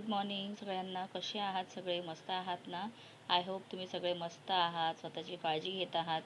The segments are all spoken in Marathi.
गुड मॉर्निंग सगळ्यांना. कसे आहात सगळे? मस्त आहात ना? आय होप तुम्ही सगळे मस्त आहात स्वतःची काळजी घेत आहात.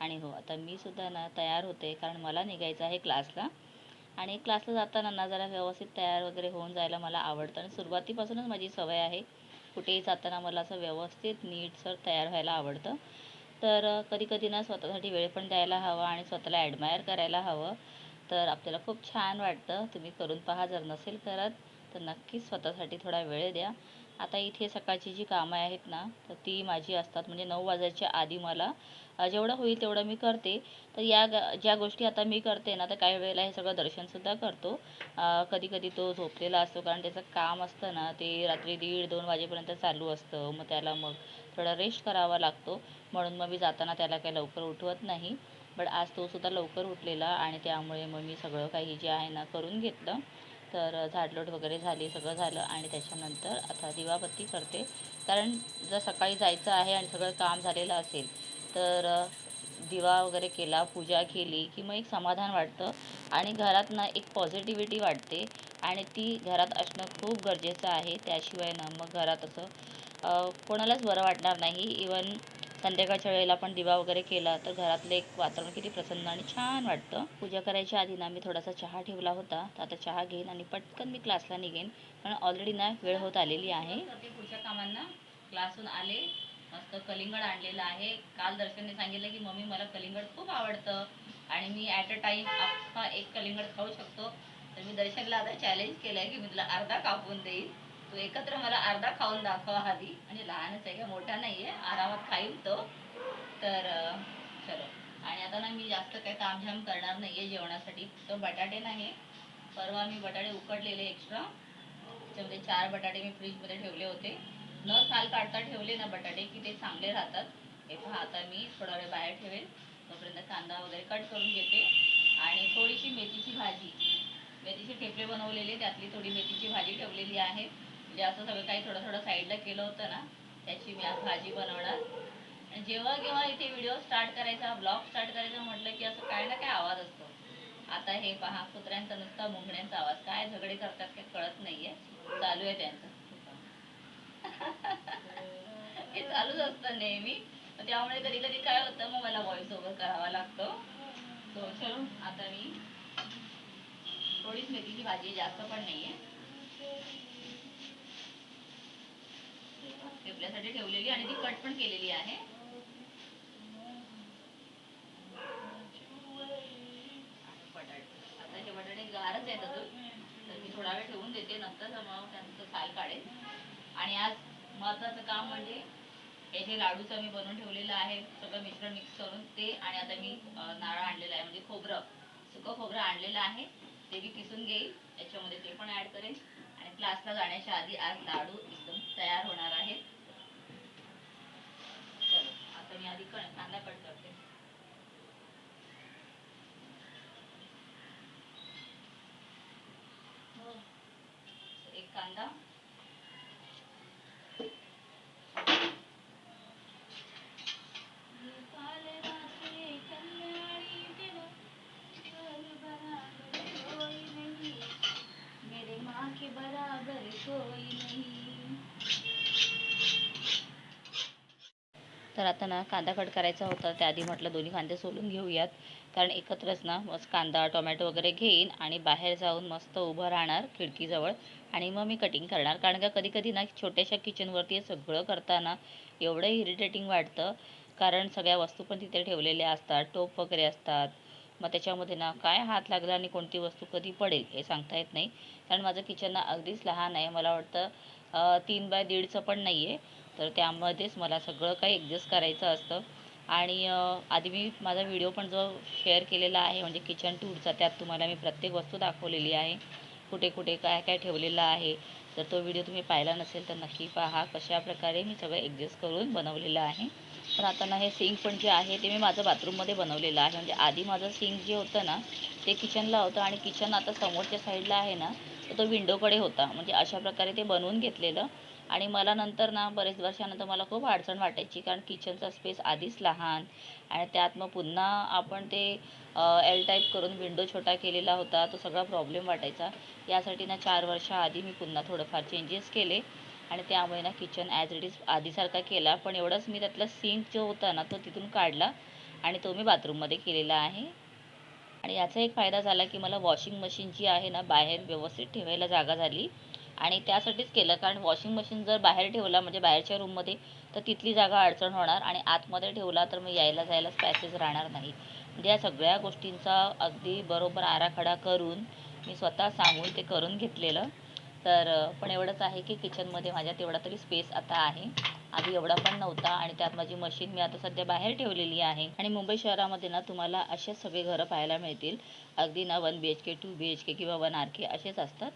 आणि हो आता मी सुद्धा ना तयार होते कारण मला निघायचं आहे क्लासला. आणि क्लासला जाताना ना जरा व्यवस्थित तयार वगैरे होऊन जायला मला आवडतं. आणि सुरुवातीपासूनच माझी सवय आहे. कुठेही जाताना मला असं व्यवस्थित नीटसर तयार व्हायला आवडतं. तर कधी कधी ना स्वतःसाठी वेळ पण द्यायला हवा आणि स्वतःला ॲडमायर करायला हवं. तर आपल्याला खूप छान वाटतं. तुम्ही करून पहा जर नसेल करत. तर नक्कीच स्वतःसाठी थोडा वेळ द्या. आता इथे सकाळची जी कामं आहेत ना तर ती माझी असतात. म्हणजे नऊ वाजायच्या आधी मला जेवढं होईल तेवढं मी करते. तर या ग ज्या गोष्टी आता मी करते ना तर काही वेळेला हे सगळं दर्शनसुद्धा करतो. कधी कधी तो झोपलेला असतो कारण त्याचं काम असतं ना ते रात्री दीड दोन वाजेपर्यंत चालू असतं. मग त्याला मग थोडा रेस्ट करावा लागतो. म्हणून मग मी जाताना त्याला काही लवकर उठवत नाही. पण आज तो सुद्धा लवकर उठलेला आणि त्यामुळे मग मी सगळं काही जे आहे ना करून घेतलं. तर झाडलोट वगैरे झाली सगळं झालं आणि त्याच्यानंतर आता दिवाबत्ती करते. कारण जर सकाळी जायचं आहे आणि सगळं काम झालेलं असेल तर दिवा वगैरे केला पूजा केली की मग एक समाधान वाटतं आणि घरात ना एक पॉझिटिव्हिटी वाटते आणि ती घरात असणं खूप गरजेचं आहे. त्याशिवाय ना मग घरात असं कोणालाच बरं वाटणार नाही. इवन संध्याकाळच्या वेळेला पण दिवा वगैरे केला तर घरातलं एक वातावरण किती प्रसन्न आणि छान वाटतं. पूजा करायच्या आधी ना मी थोडासा चहा ठेवला होता. तर आता चहा घेईन आणि पटकन मी क्लासला निघेन. कारण ऑलरेडी ना वेळ होत आलेली आहे. पुढच्या कामांना क्लासहून आले. मस्त कलिंगड आणलेलं आहे. काल दर्शनने सांगितलं की मम्मी मला कलिंगड खूप आवडतं. आणि मी ॲट अ टाईम अख्खा एक कलिंगड खाऊ शकतो. तर मी दर्शनला आता चॅलेंज केलं आहे की मी तुला अर्धा कापून देईन. तू एकत्र मला अर्धा खाऊन दाखवा आधी. म्हणजे लहानच आहे का मोठा नाही आहे आरामात खाईल तो. तर चलो आणि आता ना मी जास्त काही तामझाम करणार नाही आहे जेवणासाठी. तो बटाटे नाही. परवा मी बटाटे उकडलेले एक्स्ट्रा त्याच्यामध्ये चार बटाटे मी फ्रीजमध्ये ठेवले होते. न साल काढता ठेवले ना बटाटे की ते चांगले राहतात. हे पहा आता मी थोडा वेळ बाहेर ठेवेल तोपर्यंत कांदा वगैरे कट करून घेते. आणि थोडीशी मेथीची भाजी. मेथीचे ठेपले बनवलेले त्यातली थोडी मेथीची भाजी ठेवलेली आहे. म्हणजे असं सगळं काही थोडं थोडं साईडला केलं होतं ना त्याची मी आज भाजी बनवणार. आणि जेव्हा केव्हा इथे व्हिडिओ स्टार्ट करायचा ब्लॉग स्टार्ट करायचा म्हटलं की असं काय ना काय आवाज असतो. आता हे पहा कुत्र्यांचा नुसता मुंगण्यांचा आवाज. काय झगडे करतात काय कळत नाहीये. चालू आहे त्यांचं. हे चालूच असतं नेहमी. त्यामुळे कधी कधी काय होतं मग मला व्हॉइस ओव्हर करावा लागतो. चलो आता मी थोडीच मेथीची भाजी जास्त पण नाहीये. ठेपल्यासाठी ठेवलेली आणि ती कट पण केलेली आहे. आता हे बटाटे गारच आहेत अजून. तर मी थोडा वेळ ठेवून देते नंतर मग त्यांचं साल काढेल आणि आज महत्वाचं काम म्हणजे हे लाडूचं मी बनवून ठेवलेलं आहे सगळं मिश्रण मिक्स करून ते आणि आता मी नारळ आणलेलं आहे म्हणजे खोबरं सुकं खोबरं आणलेलं आहे. ते मी किसून घेईल याच्यामध्ये ते पण ॲड करेन. आणि क्लासला जाण्याच्या आधी आज लाडू एकदम तयार होणार आहेत. मी आधी कांदा कट करते एक कांदा. तर आता ना कांदा कट करायचा होता त्याआधी म्हटलं दोन्ही कांदे सोलून घेऊयात. कारण एकत्रच ना मस्त कांदा टोमॅटो वगैरे घेईन आणि बाहेर जाऊन मस्त उभं राहणार खिडकीजवळ. आणि मग मी कटिंग करणार. कारण का कधी कधी ना छोट्याशा किचनवरती सगळं करताना एवढं इरिटेटिंग वाटतं. कारण सगळ्या वस्तू पण तिथे ठेवलेल्या असतात टोप वगैरे असतात. मग त्याच्यामध्ये ना काय हात लागला आणि कोणती वस्तू कधी पडेल हे सांगता येत नाही. कारण माझं किचन ना अगदीच लहान आहे. मला वाटतं तीन बाय दीडचं पण नाही आहे तर त्यामध्येच मला सगळं काही ॲडजस्ट करायचं असतं. आणि आधी मी माझा व्हिडिओ पण जो शेअर केलेला आहे म्हणजे किचन टूरचा त्यात तुम्हाला मी प्रत्येक वस्तू दाखवलेली आहे. कुठे कुठे काय काय ठेवलेलं आहे. तर तो व्हिडिओ तुम्ही पाहिला नसेल तर नक्की पहा कशा प्रकारे मी सगळं ॲडजस्ट करून बनवलेलं आहे. पण आता ना हे सिंक पण जे आहे ते मी माझं बाथरूममध्ये बनवलेलं आहे. म्हणजे आधी माझं सिंक जे होतं ना ते किचनला होतं. आणि किचन आता समोरच्या साईडला आहे ना तर तो विंडोकडे होता. म्हणजे अशा प्रकारे ते बनवून घेतलेलं. आणि मला नंतर ना बरेच वर्षानंतर मला खूप अडचण वाटायची कारण किचनचा स्पेस आधीच लहान. आणि त्यात मग पुन्हा आपण ते एल टाईप करून विंडो छोटा केलेला होता तो सगळा प्रॉब्लेम वाटायचा. यासाठी ना चार वर्षाआधी मी पुन्हा थोडंफार चेंजेस केले. आणि त्यामुळे ना किचन ॲज इट इज आधीसारखा केला. पण एवढंच मी त्यातला सिंक जो होता ना तो तिथून काढला. आणि तो मी बाथरूममध्ये केलेला आहे. आणि याचा एक फायदा झाला की मला वॉशिंग मशीन जी आहे ना बाहेर व्यवस्थित ठेवायला जागा झाली. आणि त्यासाठीच केलं. कारण वॉशिंग मशीन जर बाहेर ठेवला म्हणजे बाहेरच्या रूममध्ये तर तिथली जागा अडचण होणार आणि आतमध्ये ठेवला तर मग यायला जायला स्पॅसेस राहणार नाही. म्हणजे या सगळ्या गोष्टींचा अगदी बरोबर आराखडा करून मी स्वतः सांगून ते करून घेतलेलं. तर पण एवढंच आहे की किचनमध्ये माझ्या तेवढा तरी स्पेस आता आहे. आधी एवढा पण नव्हता आणि त्यात माझी मशीन मी आता सध्या बाहेर ठेवलेली आहे. आणि मुंबई शहरामध्ये ना तुम्हाला असेच सगळे घरं पाहायला मिळतील. अगदी ना one B H K two B H K किंवा वन आर के असेच असतात.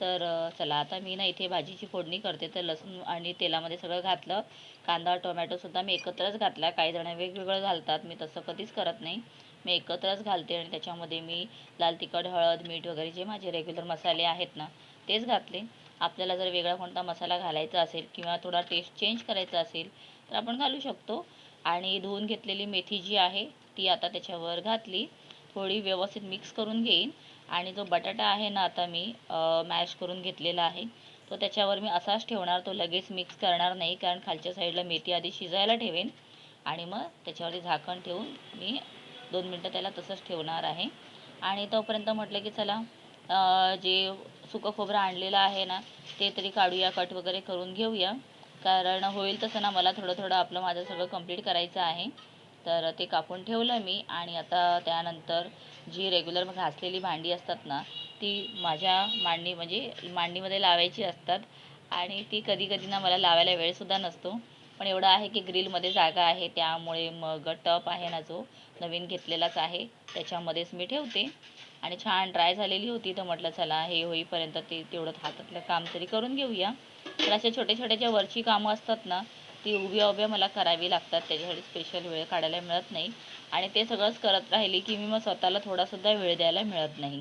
तर चला आता मी ना इथे भाजीची फोडणी करते. तर लसूण आणि तेलामध्ये सगळं घातलं. कांदा टोमॅटोसुद्धा मी एकत्रच घातला. काही जण वेगवेगळं घालतात. मी तसं कधीच करत नाही. मी एकत्रच घालते आणि त्याच्यामध्ये मी लाल तिखट हळद मीठ वगैरे जे माझे रेग्युलर मसाले आहेत ना तेच घातले. आपल्याला जर वेगळा कोणता मसाला घालायचा असेल किंवा थोडा टेस्ट चेंज करायचा असेल तर आपण घालू शकतो. आणि धुवून घेतलेली मेथी जी आहे ती आता त्याच्यावर घातली. थोडी व्यवस्थित मिक्स करून घेईन. आणि जो बटाटा आहे ना आता मी मॅश करून घेतलेला आहे तो त्याच्यावर मी असाच ठेवणार तो लगेच मिक्स करणार नाही कारण खालच्या साईडला मेथी आधी शिजायला ठेवेन आणि मग त्याच्यावरती झाकण ठेवून मी दोन मिनटं त्याला तसंच ठेवणार आहे. आणि तोपर्यंत म्हटलं की चला जे सुकं खोबरं आणलेलं आहे ना ते तरी काढूया कट वगैरे करून घेऊया. कारण होईल तसं ना मला थोडं थोडं आपलं माझं सगळं कंप्लीट करायचं आहे. तर ते कापून ठेवलं मी आणि आता त्यानंतर जी रेग्युलर घासलेली भांडी असतात ना ती माझ्या मांडणी म्हणजे मांडणीमध्ये लावायची असतात आणि ती कधी कधी ना मला लावायला वेळसुद्धा नसतो. पण एवढं आहे की ग्रिलमध्ये जागा आहे त्यामुळे मग टप आहे ना जो नवीन घेतलेलाच आहे त्याच्यामध्येच मी ठेवते. आणि छान ड्राय झालेली होती तर म्हटलं चला हे होईपर्यंत ते तेवढं हातातलं काम तरी करून घेऊया. तर अशा छोट्या छोट्या ज्या वरची कामं असतात ना ती उभ्या उभ्या मला करावी लागतात त्याच्यासाठी स्पेशल वेळ काढायला मिळत नाही. आणि ते सगळंच करत राहिली की मी मग स्वतःला थोडासुद्धा वेळ द्यायला मिळत नाही.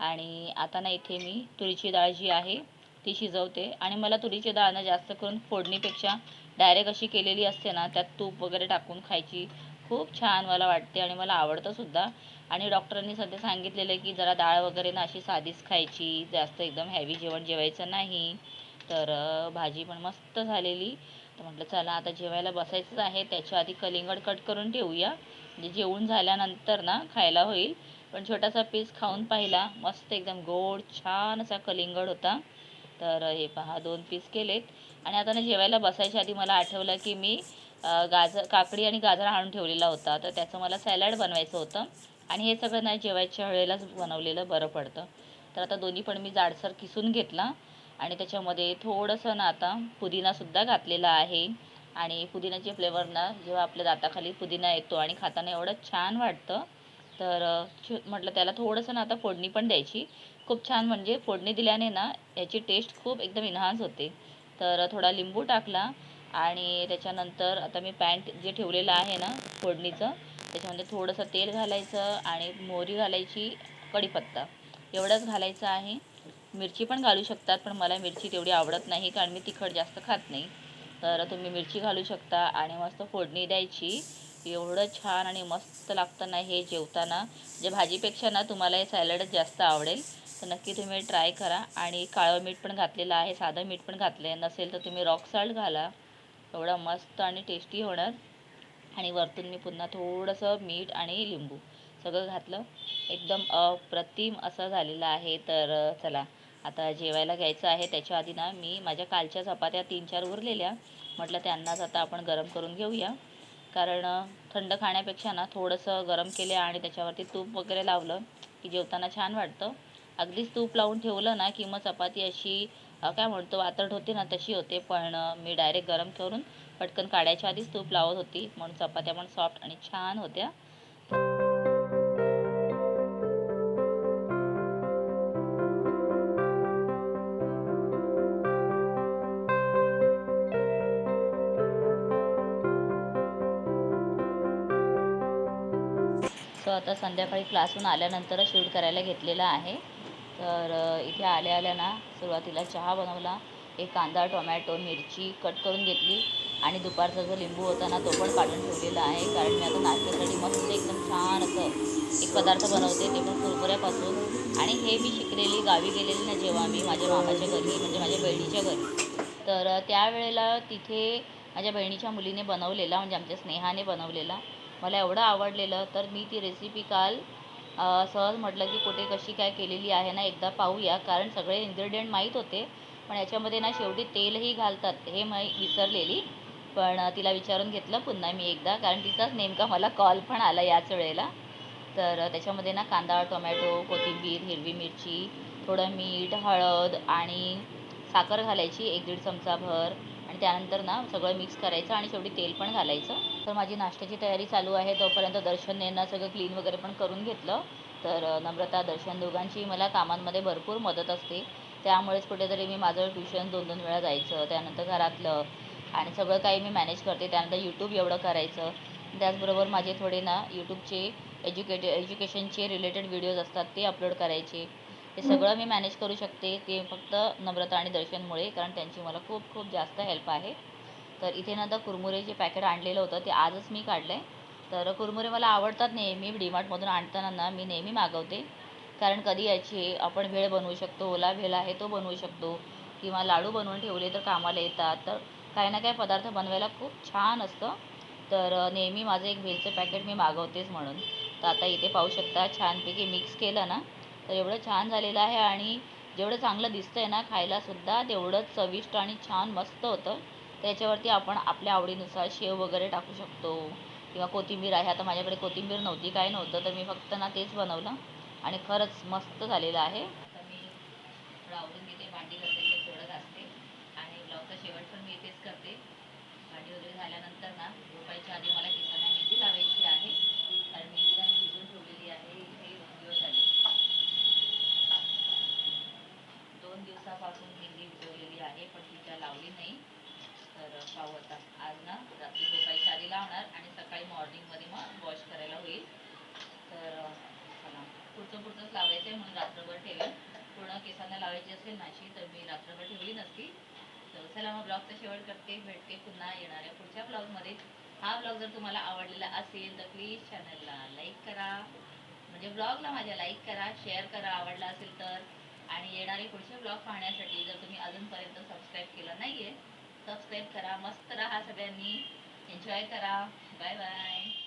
आणि आता ना इथे मी तुरीची डाळ जी आहे ती शिजवते. आणि मला तुरीची डाळ ना जास्त करून फोडणीपेक्षा डायरेक्ट अशी केलेली असते ना त्यात तूप वगैरे टाकून खायची खूप छान मला वाटते आणि मला आवडतं सुद्धा. आणि डॉक्टरांनी सध्या सांगितलेलं आहे की जरा डाळ वगैरे ना अशी साधीच खायची जास्त एकदम हॅवी जेवण जेवायचं नाही. तर भाजी पण मस्त झालेली. तर म्हटलं चला आता जेवायला बसायचंच आहे त्याच्या आधी कलिंगड कट करून ठेवूया. म्हणजे जेवून झाल्यानंतर ना खायला होईल. पण छोटासा पीस खाऊन पाहिला. मस्त एकदम गोड छान असा कलिंगड होता. तर हे पहा दोन पीस केलेत. आणि आता ना जेवायला बसायच्या आधी मला आठवलं की मी गाजर काकडी आणि गाजर आणून ठेवलेला होता. तर त्याचं मला सॅलड बनवायचं होतं. आणि हे सगळं नाही जेवायच्या वेळेलाच बनवलेलं बरं पडतं. तर आता दोन्ही पण मी जाडसर किसून घेतला. आणि त्याच्यामध्ये थोडंसं ना आता पुदिनासुद्धा घातलेला आहे. आणि पुदिन्याचे फ्लेवर ना जेव्हा आपल्या दाताखाली पुदिना येतो आणि खाताना एवढं छान वाटतं तर म्हटलं त्याला थोडंसं ना आता फोडणी पण द्यायची. खूप छान म्हणजे फोडणी दिल्याने ना याची टेस्ट खूप एकदम इन्हान्स होते. तर थोडा लिंबू टाकला आणि त्याच्यानंतर आता मी पॅन्ट जे ठेवलेलं आहे ना फोडणीचं त्याच्यामध्ये थोडंसं तेल घालायचं आणि मोहरी घालायची कढीपत्ता. एवढंच घालायचं आहे. मिरची पण घालू शकतात पण मला मिरची तेवढी आवडत नाही कारण मी तिखट जास्त खात नाही. तर तुम्ही मिरची घालू शकता आणि मस्त फोडणी द्यायची. एवढं छान आणि मस्त लागतं ना हे जेवताना. जे भाजीपेक्षा ना तुम्हाला हे सॅलडच जास्त आवडेल. तर नक्की तुम्ही ट्राय करा. आणि काळं मीठ पण घातलेलं आहे साधं मीठ पण घातलं आहे नसेल तर तुम्ही रॉक साल्ट घाला. एवढा मस्त आणि टेस्टी होणार. आणि वरतून मी पुन्हा थोडंसं मीठ आणि लिंबू सगळं घातलं. एकदम अप्रतिम असं झालेलं आहे. तर चला. आता जेवायला घ्यायचं आहे त्याच्या आधी ना मी माझ्या कालच्या चपात्या तीन चार उरलेल्या. म्हटलं त्यांनाच आता आपण गरम करून घेऊया. कारण थंड खाण्यापेक्षा ना थोडंसं गरम केले आणि त्याच्यावरती तूप वगैरे लावलं की जेवताना छान वाटतं. अगदीच तूप लावून ठेवलं ना की मग चपाती अशी काय म्हणतो वातड होते ना तशी होते. पण मी डायरेक्ट गरम करून पटकन काढायच्या आधीच तूप लावत होती. म्हणून चपात्या पण सॉफ्ट आणि छान होत्या. आता संध्याकाळी क्लासहून आल्यानंतरच शूट करायला घेतलेला आहे. तर इथे आल्या आल्या ना सुरुवातीला चहा बनवला एक कांदा टोमॅटो मिरची कट करून घेतली आणि दुपारचा जो लिंबू होता ना तो पण काढून ठेवलेला आहे. कारण मी आता नाश्त्यासाठी मस्त एकदम छान असं एक पदार्थ बनवते ते पण कुरकुऱ्यापासून. आणि हे मी शिकलेली गावी गेलेली ना जेव्हा मी माझ्या मामाच्या घरी म्हणजे माझ्या बहिणीच्या घरी. तर त्यावेळेला तिथे माझ्या बहिणीच्या मुलीने बनवलेला म्हणजे आमच्या स्नेहाने बनवलेला. मला एवढं आवडलेलं तर मी ती रेसिपी काल सहज म्हटलं की कुठे कशी काय केलेली आहे ना एकदा पाहूया. कारण सगळे इन्ग्रेडियंट माहीत होते पण याच्यामध्ये ना शेवटी तेलही घालतात हे मी विसरलेली. पण तिला विचारून घेतलं पुन्हा मी एकदा कारण तिचाच नेमका मला कॉल पण आला याच वेळेला. तर त्याच्यामध्ये ना कांदा टोमॅटो कोथिंबीर हिरवी मिरची थोडं मीठ हळद आणि साखर घालायची एक दीड चमचाभर भर. त्यानंतर ना सगळं मिक्स करायचं आणि शेवटी तेल पण घालायचं. तर माझी नाश्त्याची तयारी चालू आहे. तोपर्यंत दर्शन ना सगळं क्लीन वगैरे पण करून घेतलं. तर नम्रता दर्शन दोघांची मला कामांमध्ये भरपूर मदत असते. त्यामुळेच कुठेतरी मी माझं ट्युशन दोन दोन वेळा जायचं त्यानंतर घरातलं आणि सगळं काही मी मॅनेज करते. त्यानंतर यूट्यूब एवढं करायचं. त्याचबरोबर माझे थोडे ना यूट्यूबचे एज्युकेटे एज्युकेशनचे रिलेटेड व्हिडिओज असतात ते अपलोड करायचे. ते सगळं मी मॅनेज करू शकते ते फक्त नम्रता आणि दर्शनमुळे कारण त्यांची मला खूप खूप जास्त हेल्प आहे. तर इथे ना आता कुरमुरे जे पॅकेट आणलेलं होतं ते आजच मी काढलं आहे तर कुरमुरे मला आवडतात नेहमी डीमार्टमधून आणताना ना मी नेहमी मागवते. कारण कधी याची आपण भेळ बनवू शकतो ओला भेळ आहे तो बनवू शकतो किंवा लाडू बनवून ठेवले तर कामाला येतात. तर काही ना काही पदार्थ बनवायला खूप छान असतं. तर नेहमी माझं एक भेलचं पॅकेट मी मागवतेच म्हणून. तर आता इथे पाहू शकता छानपैकी मिक्स केलं ना तर एवढं छान झालेलं आहे आणि जेवढं चांगलं दिसतंय ना खायलासुद्धा तेवढंच चविष्ट आणि छान मस्त होतं. त्याच्यावरती आपण आपल्या आवडीनुसार शेव वगैरे टाकू शकतो. किंवा कोथिंबीर आहे आता माझ्याकडे कोथिंबीर नव्हती काय नव्हतं तर मी फक्त ना तेच बनवलं आणि खरंच मस्त झालेलं आहे. आता मी थोडं आवरून घेते भांडी घासायचे थोडं घासते आणि ब्लॉगचा शेवट पण मी इथेच करते. भांडी वगैरे झाल्यानंतर ना झोपायच्या आधी मला केसांना मेहंदी लावायची आहे कारण मेहंदीला मी भिजवून ठेवलेली आहे इथे दोन दिवस झाले दोन दिवसापासून मेहंदी भिजवलेली आहे पण ती काय लावली नाही तर आज ना रात्री झोपायच्या आधी लावणार आणि सकाळी मॉर्निंगमध्ये मग वॉश करायला होईल. तर चला. पुढचं पुढचंच लावायचं आहे म्हणून रात्रभर ठेवेल पूर्ण केसांना लावायची असेल नाशी तर मी रात्रभर ठेवली नसती. तर चला मग ब्लॉगचा शेवट करते. भेटते पुन्हा येणाऱ्या पुढच्या ब्लॉगमध्ये. हा ब्लॉग जर तुम्हाला आवडलेला असेल तर प्लीज चॅनलला लाईक करा. म्हणजे ब्लॉगला माझ्या लाईक करा शेअर करा आवडला असेल तर. आणि येणारे पुढचे ब्लॉग पाहण्यासाठी जर तुम्ही अजूनपर्यंत सबस्क्राईब केलं नाही आहे सबस्क्राईब करा मस्त राहा सगळ्यांनी. एन्जॉय करा. Bye bye